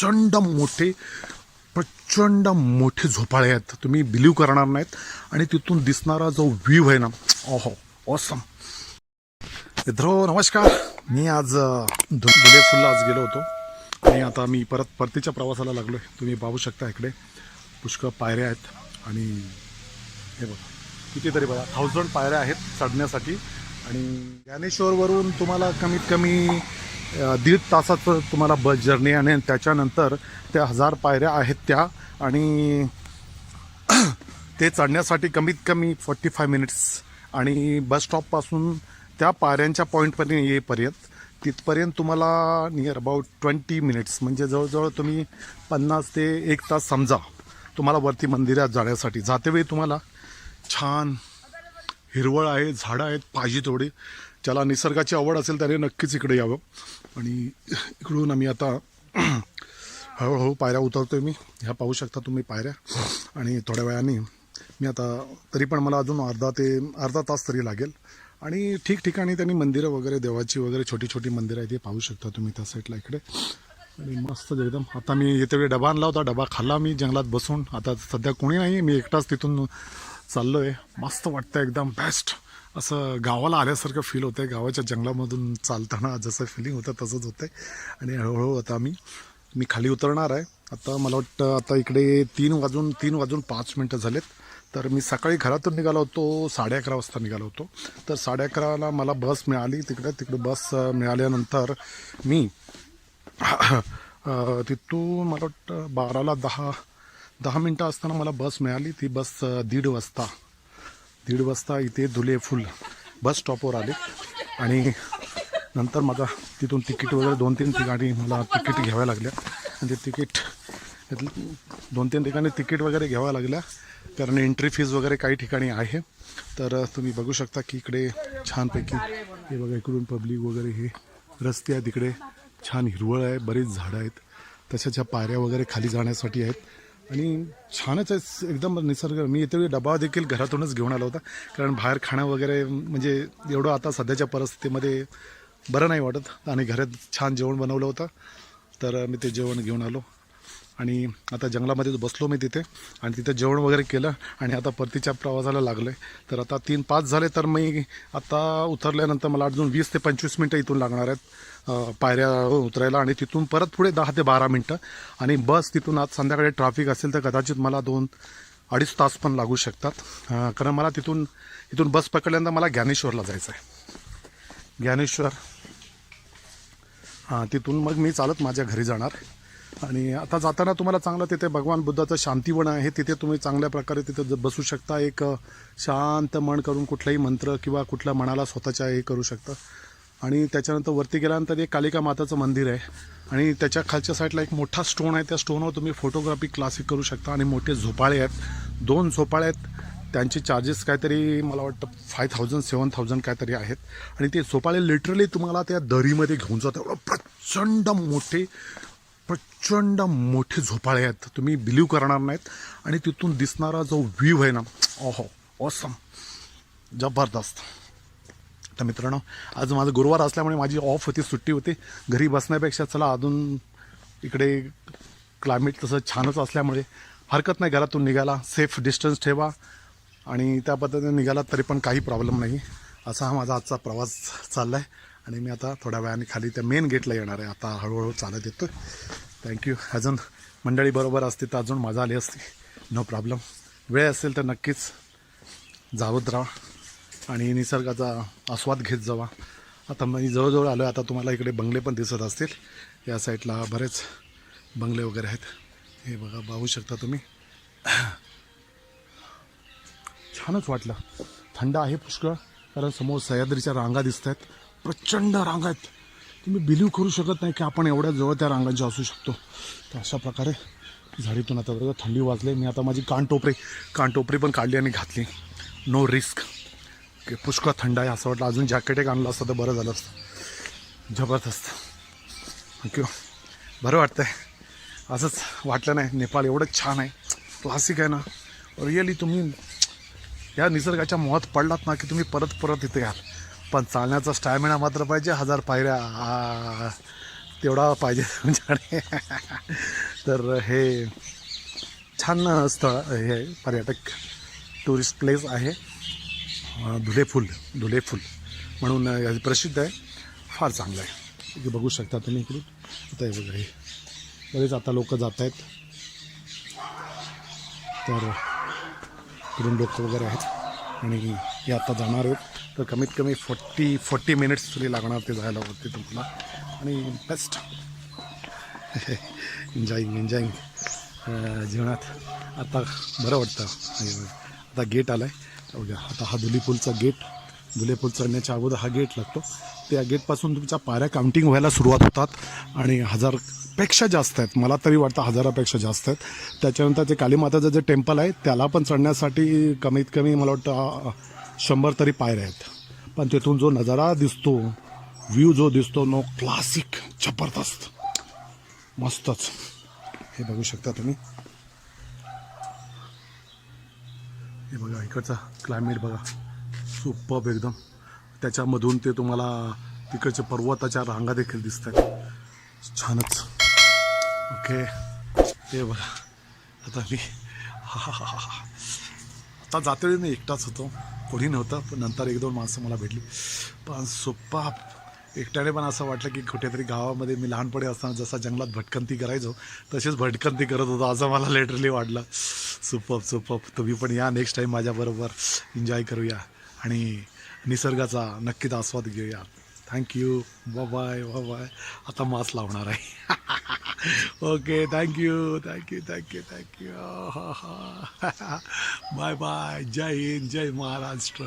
प्रचंड मोठे प्रचंड मोठे झोपाळे आहेत. तुम्ही बिलीव करणार नाहीत. आणि तिथून दिसणारा जो व्ह्यू आहे ना ओहो ऑसम मित्रो नमस्कार. मी आज अ, धु- आज गेलो होतो. आणि आता मी परत परतीच्या प्रवासाला लागलो आहे तुम्ही पाहू शकता इकडे. पुष्कळ पायऱ्या आहेत. आणि हे बघा कितीतरी बघा थाउजंड पायऱ्या आहेत चढण्यासाठी. आणि ज्ञानेश्वरवरून तुम्हाला कमीत कमी दीड तासाचं तुम्हाला बस जर्नी आणि त्याच्यानंतर त्या हजार पायऱ्या आहेत त्या आणि ते चढण्यासाठी कमीत कमी फोर्टी फाय मिनिट्स आणि बस स्टॉपपासून त्या पायऱ्यांच्या पॉईंटपर्यंत येईपर्यंत तिथपर्यंत तुम्हाला नियर अबाउट ट्वेंटी मिनिट्स म्हणजे जवळजवळ तुम्ही पन्नास ते एक तास समजा तुम्हाला वरती मंदिरात जाण्यासाठी. जातेवेळी तुम्हाला छान हिरवळ आहे झाडं आहेत पाहिजे तेवढे. ज्याला निसर्गाची आवड असेल त्याने नक्कीच इकडे यावं. आणि इकडून आम्ही आता हळूहळू पायऱ्या उतरतो आहे मी. ह्या पाहू शकता तुम्ही पायऱ्या. आणि थोड्या वेळाने मी आता तरी पण मला अजून अर्धा ते अर्धा तास तरी लागेल. आणि ठिकठिकाणी त्यांनी मंदिरं वगैरे देवाची वगैरे छोटी छोटी मंदिरं आहेत ते पाहू शकता तुम्ही त्या साईडला इकडे. आणि मस्त एकदम. आता मी येते वेळी डबा आणला होता डबा खाल्ला मी जंगलात बसून. आता सध्या कोणी नाही मी एकटाच तिथून चाललो आहे मस्त वाटतं एकदम बेस्ट असं गावाला आल्यासारखं फील होतंय. गावाच्या जंगलामधून चालताना जसं फिलिंग होतं तसंच होतंय. आणि हळूहळू आता मी मी खाली उतरणार आहे. आता मला वाटतं आता इकडे तीन वाजून तीन वाजून पाच मिनटं झालेत. तर मी सकाळी घरातून निघालो होतो साडे अकरा वाजता निघालो होतो. तर साडे अकराला मला बस मिळाली. तिकडे तिकडे बस मिळाल्यानंतर मी तिथून मला वाटतं बाराला दहा दहा मिनटं असताना मला बस मिळाली. ती बस दीड वाजता. दीड वाजता इथे धुले फुल बस स्टॉपवर आले. आणि नंतर माझा तिथून तिकीट वगैरे दोन तीन ठिकाणी मला तिकीट घ्याव्या लागल्या. आणि ते तिकीट दोन तीन ठिकाणी तिकीट वगैरे घ्याव्या लागल्या. कारण एंट्री फीज वगैरे काही ठिकाणी आहे. तर तुम्ही बघू शकता की इकडे छानपैकी हे बघा इकडून पब्लिक वगैरे हे रस्ते आहेत. इकडे छान हिरवळ आहे बरीच झाडं आहेत. तशाच्या पायऱ्या वगैरे खाली जाण्यासाठी आहेत. आणि छानच आहे. एकदम निसर्ग. मी येते डबा देखील घरातूनच घेऊन आला होता. कारण बाहेर खाणं वगैरे म्हणजे एवढं आता सध्याच्या परिस्थितीमध्ये बरं नाही वाटत. आणि घरात छान जेवण बनवलं होतं. तर मी ते जेवण घेऊन आलो. आणि आता जंगलामध्ये बसलो मी तिथे आणि तिथे जेवण वगैरे केलं आणि आता परतीच्या प्रवासाला लागलो आहे तर आता तीन पाच झाले तर मी आता उतरल्यानंतर मला अजून वीस ते पंचवीस मिनटं इथून लागणार आहेत पायऱ्या उतरायला आणि तिथून परत पुढे दहा ते बारा मिनटं. आणि बस तिथून आज संध्याकाळी ट्रॅफिक असेल तर कदाचित मला दोन अडीच तास पण लागू शकतात. कारण मला तिथून इथून बस पकडल्यानंतर मला ज्ञानेश्वरला जायचं आहे ज्ञानेश्वर हां तिथून मग मी चालत माझ्या घरी जाणार. आणि आता जाताना तुम्हाला चांगलं तिथे भगवान बुद्धाचं शांतीवन आहे तिथे तुम्ही चांगल्या प्रकारे तिथे बसू शकता. एक शांत मन करून कुठलाही मंत्र किंवा कुठल्या मनाला स्वतःच्या हे करू शकता. आणि त्याच्यानंतर वरती गेल्यानंतर एक कालिका माताचं मंदिर आहे. आणि त्याच्या खालच्या साईडला एक मोठा स्टोन आहे. त्या स्टोनवर तुम्ही फोटोग्राफी क्लासिक करू शकता आणि मोठे झोपाळे आहेत. दोन झोपाळे आहेत. त्यांचे चार्जेस काहीतरी मला वाटतं फाय थाउजंड सेवन थाउजंड काहीतरी आहेत. आणि ते झोपाळे लिटरली तुम्हाला त्या दरीमध्ये घेऊन जातं एवढं प्रचंड मोठे प्रचंड मोठे झोपाळे आहेत. तुम्ही बिलीव करणार नाहीत. आणि तिथून दिसणारा जो व्ह्यू आहे ना ओहो ऑसम जबरदस्त. तर मित्रांनो आज माझं गुरुवार असल्यामुळे माझी ऑफ होती सुट्टी होती. घरी बसण्यापेक्षा चला अजून इकडे क्लायमेट तसं छानच असल्यामुळे हरकत नाही घरातून निघाला. सेफ डिस्टन्स ठेवा. आणि त्या पद्धतीने निघाला तरी पण काही प्रॉब्लेम नाही. असा हा माझा आजचा प्रवास चालला आहे आणि मी आता थोड्या वेळाने खाली त्या मेन गेटला येणार आहे. आता हळूहळू चालत येतो थँक्यू अजून मंडळी बरोबर असते तर अजून मजा आली असती. नो प्रॉब्लेम वेळ असेल तर नक्कीच जावत राहा आणि निसर्गाचा आस्वाद घेत जावा. आता मी जवळजवळ आलो आहे आता तुम्हाला इकडे बंगले पण दिसत असतील. या साईडला बरेच बंगले वगैरे आहेत. हे बघा पाहू शकता तुम्ही. छानच वाटलं. थंड आहे पुष्कळ कारण समोर सह्याद्रीच्या रांगा दिसत आहेत प्रचंड रांग आहेत. तुम्ही बिलीव करू शकत नाही की आपण एवढ्या जवळ त्या रांगांच्या असू शकतो. तर अशा प्रकारे झाडीतून आता बरोबर थंडी वाजली. मी आता माझी कानटोपरी कानटोपरी पण काढली आणि घातली. नो रिस्क की पुष्कळ थंड आहे असं वाटलं. अजून जॅकेट एक आणलं असतं तर बरं झालं असतं. जबरदस्त. थँक्यू बरं वाटतंय. असंच वाटलं नाही. नेपाळ एवढंच छान आहे. क्लासिक आहे ना. रिअली तुम्ही या निसर्गाच्या मोहात पडलात ना की तुम्ही परत परत इथे याल. पण चालण्याचा स्टॅमिना मात्र पाहिजे हजार पायऱ्या. तेवढा पाहिजे तुमच्याकडे. तर हे छान स्थळ हे पर्यटक टुरिस्ट प्लेस आहे. धुलेफुल धुलेफुल म्हणून प्रसिद्ध आहे. फार चांगलं आहे. इथे बघू शकता तुम्ही इकडून आता हे बघा हे बरेच आता लोक जात आहेत. तर इकडून लोक वगैरे आहेत. आणि हे आता जाणार आहेत. तर कमीत कमी फोर्टी फोर्टी मिनिट्स तरी लागणार ते जायला वरती तुम्हाला. आणि बेस्ट एन्जॉईंग एन्जॉईंग जीवनात आता बरं वाटतं. आता गेट आला आहे बघा आता हा दुलीपूलचा गेट दुलीपूल चढण्याच्या अगोदर हा गेट लागतो. त्या गेटपासून तुमच्या पायऱ्या काउंटिंग व्हायला सुरुवात होतात. आणि हजारपेक्षा जास्त आहेत. मला तरी वाटतं हजारापेक्षा जास्त आहेत. त्याच्यानंतर जे कालीमाताचं जे टेम्पल आहे त्याला पण चढण्यासाठी कमीत कमी मला वाटतं शंभर तरी पायऱ्या आहेत. पण तिथून जो नजारा दिसतो व्ह्यू जो दिसतो नो क्लासिक जबरदस्त. मस्तच. हे बघू शकता तुम्ही. हे बघा इकडचा क्लायमेट बघा. सुपब एकदम. त्याच्यामधून ते तुम्हाला तिकडच्या पर्वताच्या रांगा देखील दिसत आहेत छानच. ओके. हे बघा. आता मी हा हा हा हा हा. आता जाते मी एकटाच होतो. कोणी नव्हतं पण नंतर एक दोन माणसं मला भेटली. पण सोप्पा एकट्याने पण असं वाटलं की कुठेतरी गावामध्ये मी लहानपणी असताना जसा जंगलात भटकंती करायचो तशीच भटकंती करत होतो असं मला लेटरली वाटलं. सुपप सुपप तुम्ही पण या नेक्स्ट टाईम माझ्याबरोबर एन्जॉय करूया. आणि निसर्गाचा नक्कीच आस्वाद घेऊया. थँक्यू बाय बाय आता मास्क लावणार आहे. Okay thank you thank you thank you thank you bye bye जय हिंद जय महाराष्ट्र